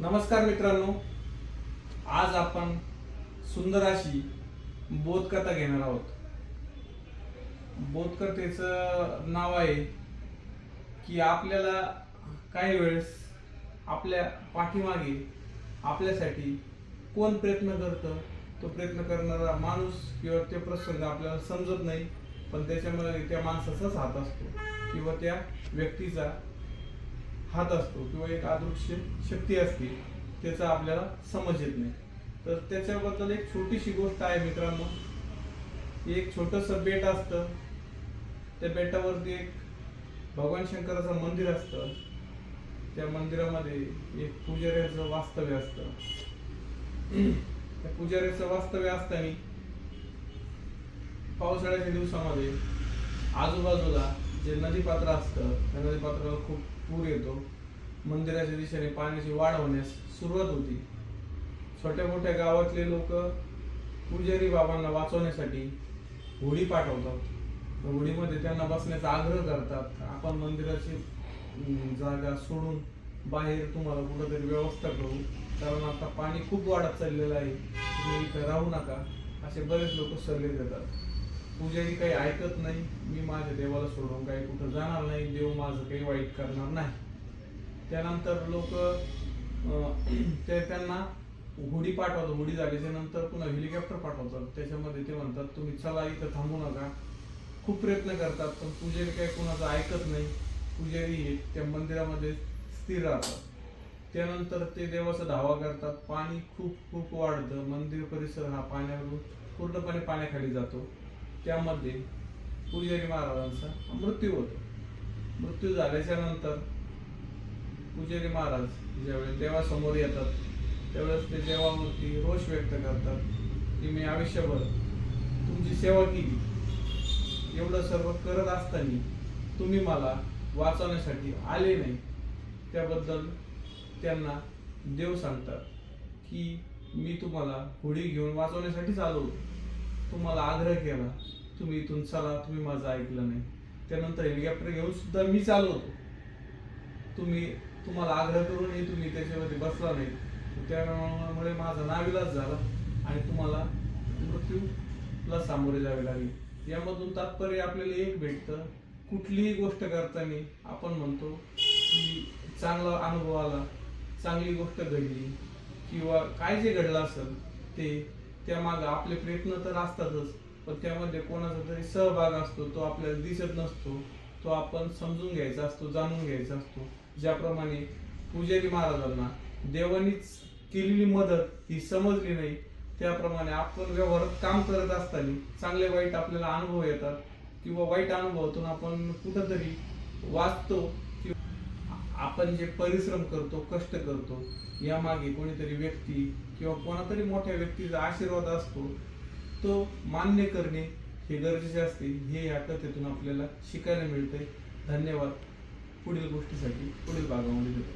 नमस्कार मित्रांनो. आज आपण सुंदर अशी बोधकथा घेणार आहोत. बोधकथेचं नाव आहे की आपल्याला काही वेळेस आपल्या पाठीमागे आपल्यासाठी कोण प्रयत्न करतं तो प्रयत्न करणारा माणूस किंवा ते प्रसंग आपल्याला समजत नाही पण त्याच्यामध्ये त्या माणसाचाच हात असतो किंवा त्या व्यक्तीचा हात असतो किंवा एक अदृश्य शक्ती असते त्याचा आपल्याला समज येत नाही. तर त्याच्याबद्दल एक छोटीशी गोष्ट आहे मित्रांनो. एक छोटस बेट असतं. त्या बेटावरती एक भगवान शंकराचं मंदिर असतं. त्या मंदिरामध्ये एक पुजाऱ्याचं वास्तव्य असतं. त्या पुजाऱ्याचं वास्तव्य असताना पावसाळ्याच्या दिवसामध्ये आजूबाजूला जे नदीपात्र असतं त्या नदीपात्राला खूप पूर येतो. मंदिराच्या दिशेने पाण्याची वाढ होण्यास सुरुवात होती. छोट्या मोठ्या गावातले लोक पुजारी बाबांना वाचवण्यासाठी होडी पाठवतात. होळीमध्ये होडीमध्ये त्यांना बसण्याचा आग्रह करतात. आपण मंदिराची जागा सोडून बाहेर तुम्हाला कुठंतरी व्यवस्था करू. कारण आता पाणी खूप वाढत चाललेलं आहे. तुम्ही इथं राहू नका. असे बरेच लोक सल्ले देतात. पुजारी काही ऐकत नाही मी माझ्या देवाला सोडून काही कुठं जाणार नाही देव माझं काही वाईट करणार नाही. त्यानंतर लोक ते त्यांना होडी पाठवतो होडी झाल्याच्यानंतर पुन्हा हेलिकॉप्टर पाठवतात. त्याच्यामध्ये ते म्हणतात तुम्ही चला इथं थांबू नका. खूप प्रयत्न करतात पण पुजारी काही कुणाचं ऐकत नाही. पुजारी हे त्या मंदिरामध्ये स्थिर राहतात. त्यानंतर ते देवाचा धावा करतात. पाणी खूप खूप वाढतं. मंदिर परिसर हा पाण्यावरून पूर्णपणे पाण्याखाली जातो. त्यामध्ये पुजारी महाराजांचा मृत्यू होतो. मृत्यू झाल्याच्यानंतर पुजारी महाराज ज्यावेळेस देवासमोर येतात त्यावेळेस ते देवावरती रोष व्यक्त करतात की मी आयुष्यभर तुमची सेवा केली. एवढं सर्व करत असताना तुम्ही मला वाचवण्यासाठी आले नाही. त्याबद्दल त्यांना देव सांगतात की मी तुम्हाला होडी घेऊन वाचवण्यासाठीच आलो होतो. तुम्हाला आग्रह केला तुम्ही इथून चला तुम्ही माझं ऐकलं नाही. त्यानंतर हेलिकॉप्टर घेऊन सुद्धा मी चालवतो. तुम्ही तुम्हाला आग्रह करूनही तुम्ही त्याच्यामध्ये बसला नाही. त्यामुळे माझा नाविलाज झाला आणि तुम्हाला मृत्यूला सामोरे जावे लागले. यामधून तात्पर्य आपल्याला एक भेटतं कुठलीही गोष्ट करताना आपण म्हणतो की चांगला अनुभव आला चांगली गोष्ट घडली किंवा काय जे घडलं असेल ते त्यामागं आपले प्रयत्न तर असतातच पण त्यामध्ये कोणाचा तरी सहभाग असतो तो आपल्याला दिसत नसतो तो आपण समजून घ्यायचा असतो जाणून घ्यायचा असतो. ज्याप्रमाणे पुजारी महाराजांना देवानीच केलेली मदत ही समजली नाही त्याप्रमाणे आपण व्यवहारात काम करत असताना चांगले वाईट आपल्याला अनुभव येतात किंवा वाईट अनुभवातून आपण कुठंतरी वाचतो किंवा आपण जे परिश्रम करतो कष्ट करतो यामागे कोणीतरी व्यक्ती किंवा कोणातरी मोठ्या व्यक्तीचा आशीर्वाद असतो तो मान्य करणे हे गरजेचे असते. हे या कथेतून आपल्याला शिकायला मिळते धन्यवाद. पुढील गोष्टीसाठी पुढील भागामध्ये भेटू.